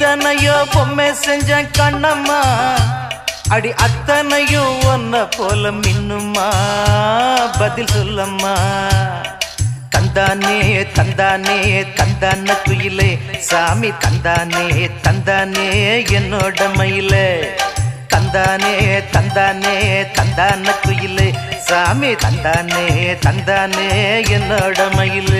இத்தனையோ பொம்மை செஞ்ச கண்ணம்மா. அடி அத்தனையும் ஒன்ன போல மின்னுமா பதில் சொல்லம்மா. தந்தானே தந்தானே தந்தான துயிலே சாமி தந்தானே தந்தானே என்னோட மயில. தந்தானே தந்தானே தந்தான துயிலே சாமி தந்தானே தந்தானே என்னோட மயிலே.